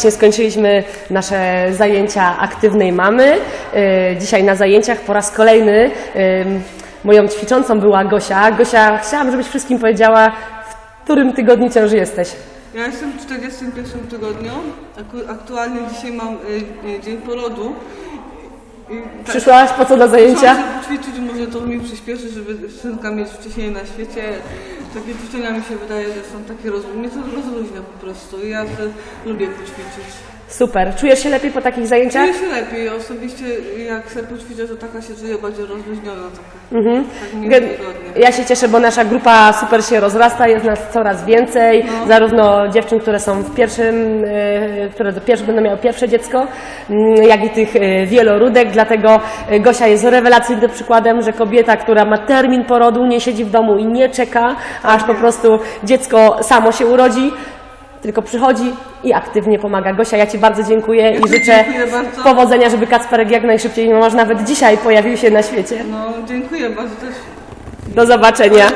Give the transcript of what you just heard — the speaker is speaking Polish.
właśnie skończyliśmy nasze zajęcia aktywnej mamy. E, Dzisiaj na zajęciach po raz kolejny em, moją ćwiczącą była Gosia. Gosia, chciałam, żebyś wszystkim powiedziała, w którym tygodniu ciąży jesteś. Ja jestem w 41 tygodniu. Aktualnie dzisiaj mam y, y, dzień porodu. I tak, Przyszłaś po co na zajęcia? Poćwiczyć, może to mi przyspieszy, żeby synka mieć wcześniej na świecie. Takie ćwiczenia mi się wydaje, że są takie roz... mnie to rozluźnia po prostu. Ja lubię poćwiczyć. Super. Czujesz się lepiej po takich zajęciach? Czuję się lepiej. Osobiście jak sobie poćwiczę, to taka się czuję bardziej rozluźniona. Taka. Mhm. Tak mi Gen- wygodnie. Ja się cieszę, bo nasza grupa super się rozrasta, jest nas coraz więcej, No. zarówno dziewczyn, które są w pierwszym, e, które do będą miały pierwsze dziecko, mm, jak i tych e, wieloródek, dlatego e, Gosia jest rewelacyjnym przykładem, że kobieta, która ma termin porodu, nie siedzi w domu i nie czeka, aż po prostu dziecko samo się urodzi, tylko przychodzi i aktywnie pomaga. Gosia, ja Ci bardzo dziękuję i życzę dziękuję bardzo. powodzenia, żeby Kacperek jak najszybciej, może nawet dzisiaj pojawił się na świecie. No, dziękuję bardzo też. Do zobaczenia.